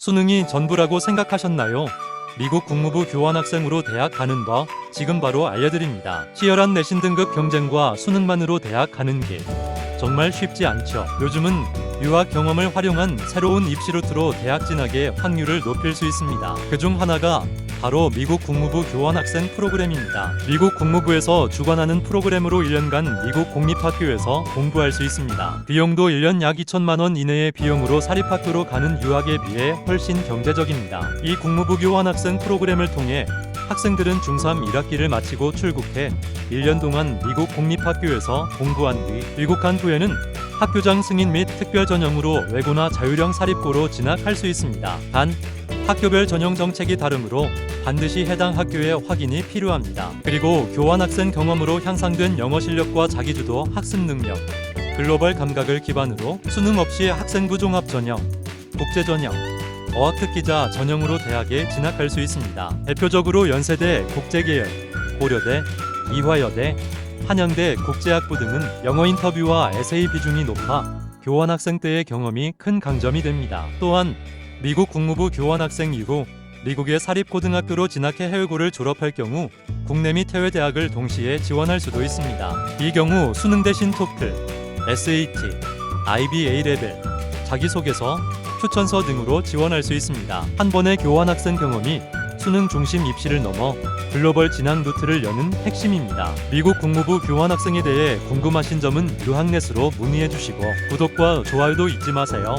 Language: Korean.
수능이 전부라고 생각하셨나요? 미국 국무부 교환학생으로 대학 가는 법 지금 바로 알려드립니다. 치열한 내신 등급 경쟁과 수능만으로 대학 가는 길 정말 쉽지 않죠. 요즘은 유학 경험을 활용한 새로운 입시 루트로 대학 진학의 확률을 높일 수 있습니다. 그중 하나가 바로 미국 국무부 교환학생 프로그램입니다. 미국 국무부에서 주관하는 프로그램으로 1년간 미국 공립학교에서 공부할 수 있습니다. 비용도 1년 약 2천만 원 이내의 비용으로 사립학교로 가는 유학에 비해 훨씬 경제적입니다. 이 국무부 교환학생 프로그램을 통해 학생들은 중3 1학기를 마치고 출국해 1년 동안 미국 공립학교에서 공부한 뒤 귀국한 후에는 학교장 승인 및 특별 전형으로 외고나 자율형 사립고로 진학할 수 있습니다. 단 학교별 전형 정책이 다르므로 반드시 해당 학교의 확인이 필요합니다. 그리고 교환학생 경험으로 향상된 영어 실력과 자기주도 학습 능력, 글로벌 감각을 기반으로 수능 없이 학생부 종합 전형, 국제 전형, 어학 특기자 전형으로 대학에 진학할 수 있습니다. 대표적으로 연세대 국제계열, 고려대, 이화여대, 한양대 국제학부 등은 영어 인터뷰와 에세이 비중이 높아 교환학생 때의 경험이 큰 강점이 됩니다. 또한 미국 국무부 교환학생 이후 미국의 사립고등학교로 진학해 해외고를 졸업할 경우 국내 및 해외 대학을 동시에 지원할 수도 있습니다. 이 경우 수능 대신 토플, SAT, IB A 레벨, 자기소개서, 추천서 등으로 지원할 수 있습니다. 한 번의 교환학생 경험이 수능 중심 입시를 넘어 글로벌 진학 루트를 여는 핵심입니다. 미국 국무부 교환학생에 대해 궁금하신 점은 유학넷으로 문의해 주시고 구독과 좋아요도 잊지 마세요.